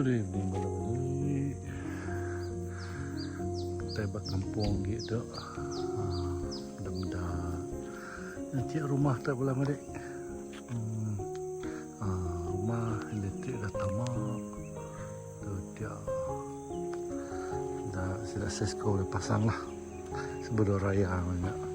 Good evening, malam ni. Bak kampung gitu. Mudah-mudahan nanti rumah tak boleh balik. Hmm. Ah, rumah elektrik dah tamak. Tu dia. Dah sudah sesko boleh pasang lah. Sebelum raya banyak.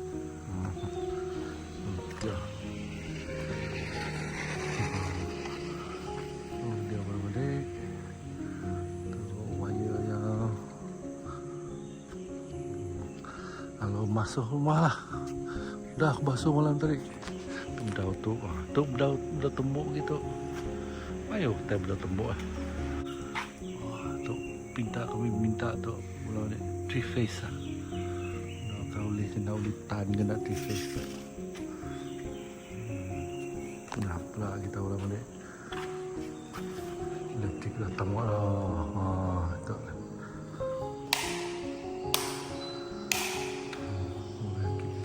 Masuk rumah lah. Dah aku basuh malam tadi. Bedau tu ah, tu bedau bedau tembok gitu. Ayo kita bedau tembok ah tu minta kami minta tu malam ni. Three face ah nak kau kena boleh tan kena three face tu Hmm, kenapa lah kita orang balik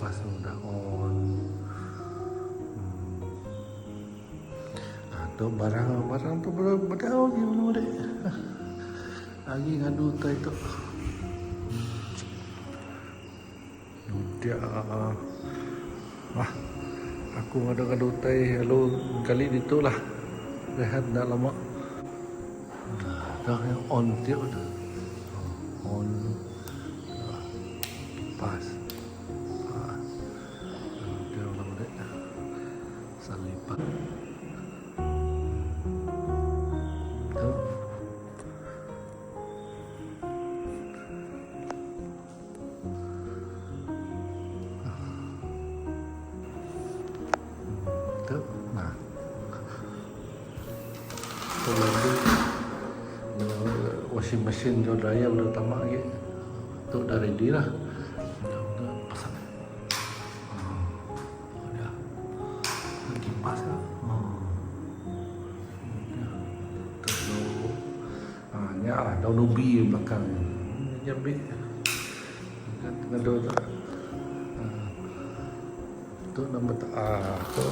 Kipas udah on. Hmm. Ah, tu barang barang tu belum berdau je ada. Lagi ngadu tu itu. Dia ah aku ngadu ngadu tai lalu kali itu lah rehat dah lama. Dah on dia tu. On pas. Machine jo dryer udah tamak lagi. Tu dah ready lah. Ah, Udah. Kipas lah. Ah. Ah, daun ubi belakang. Ni ambil. Kan tengah tu. Ah. Tu nama tak ah tu.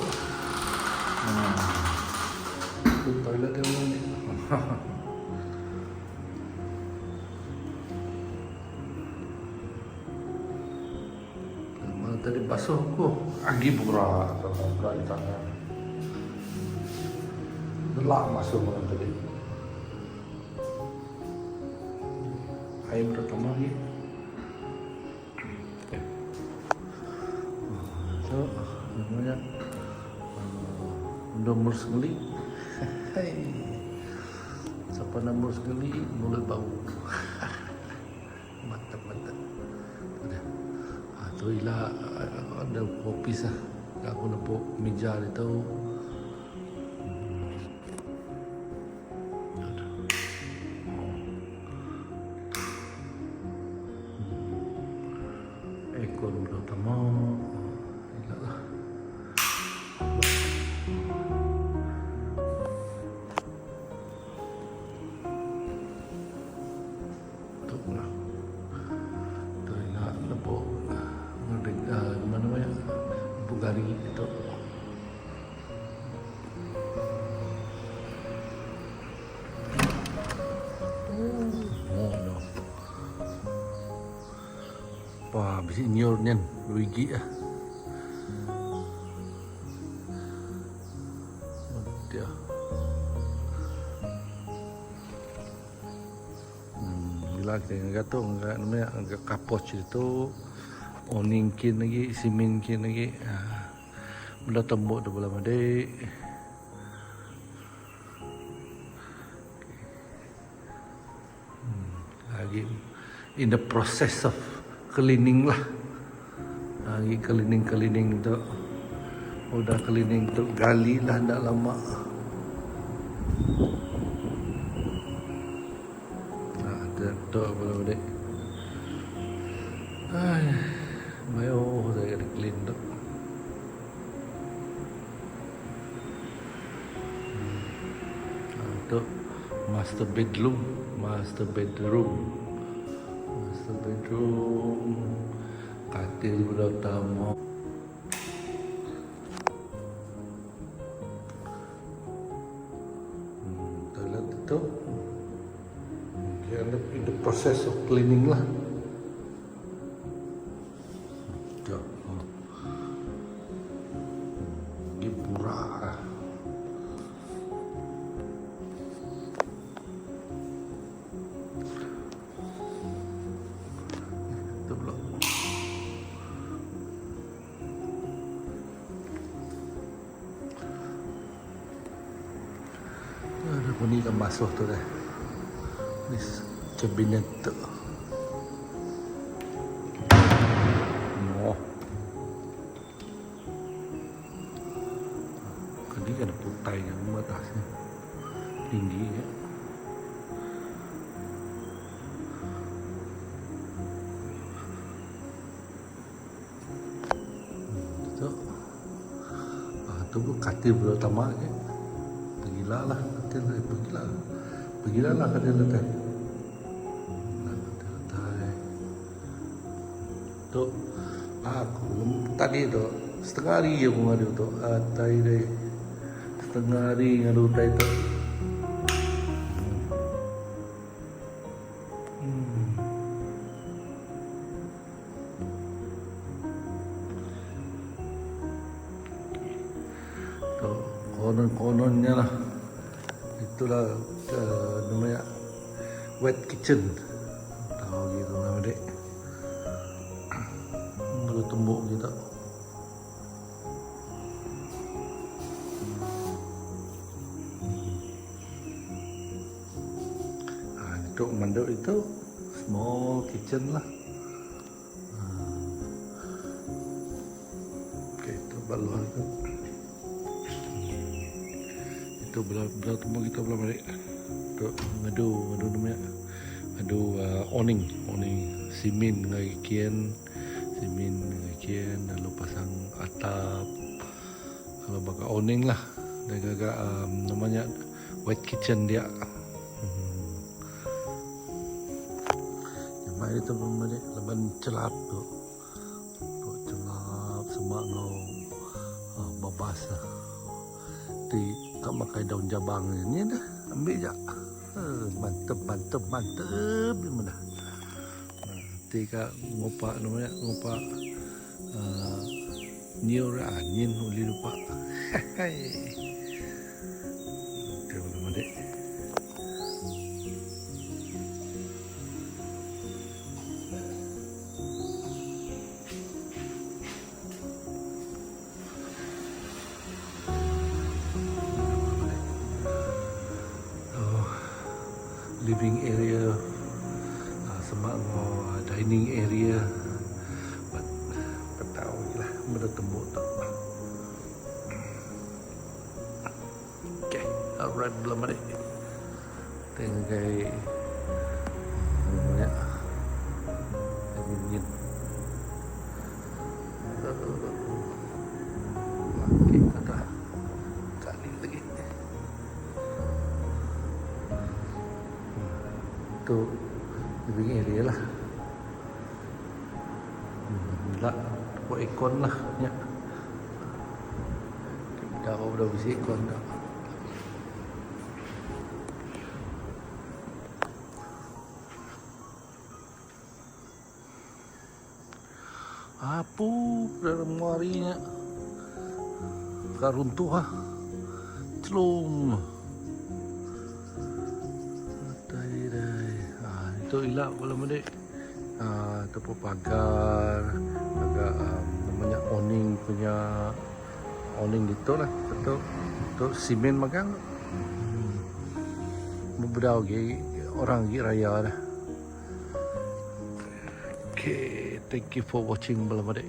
Ah. Tu toilet dia ni. Basuh aku Agi pura Pura di tangan. Gelak masuk malam tadi. Air pertama Okay. So, namanya uh, Nomor sekali Hai Siapa nomor sekali Mulut bau. Mantap-mantap Ada Ah, tu ialah ah, ada kopi sah. Aku nampak meja dia tahu. Hmm. Ada. Hmm. Ekor udah utama. Bugari itu. Bisi nyor nyen, Luigi ah. Dia. Hmm, bila kita ingat tu, enggak namanya enggak kapos itu, oningkin lagi, siminkin lagi. Ah, Benda tembok tu belum ada. Hmm, lagi in the process of cleaning lah. Lagi cleaning cleaning tu. Udah cleaning tu gali lah tak lama. Nah, ada tu belum ada. Ay, mayo saya kena clean tu. Ah, tu master bedroom, master bedroom, master bedroom, katil tamu. Hmm, toilet itu cleaning lah. Ada bunyi kan masuk tu dah. Ni kabinet tu. Oh. Kali ada putai yang rumah atas ni. Tinggi ya. Tu. Ah, tu katil belum tamat je. Pergilah lah katil dia. Pergilah. Pergilah lah katil dia. Pergilah katil dia. Tu. Aku tadi tu setengah hari je aku ngadu tu. Ah, tai dia. Setengah Uh, namanya wet kitchen. Tahu gitu nama dek. Baru tembuk kita. Ah, itu manduk itu small kitchen lah. Ah. Itu baluan itu. Itu belah belah tembok kita belah balik. Tu ngadu ngadu namanya. Ngadu uh, awning, awning simin dengan kian simin dengan kian lalu pasang atap. Kalau bakal awning lah. Dan agak um, namanya wet kitchen dia. Hmm. Main itu balik leban celap tu. Tu celap semak ngau uh, babas lah. Di tak makai daun jabang ni dah ambil je. Uh, mantap mantap mantap ni mana. Nanti kak ngopak namanya ngopak uh, niur angin uli lupa. Hai. Living area uh, sama uh, dining area. But je lah benda tembuk tak okay alright belum ada tinggal tu living area lah. Hmm, lah buat ikon lah ya dah kau dah bisi ikon dah. Apa dalam harinya karuntuh ah celung Itu ilak belum ada. Ah, itu pun pagar, agak um, namanya awning punya awning gitu lah. Itu itu simen makan. Hmm. Beberapa lagi orang lagi raya dah. Okay, thank you for watching belum ada.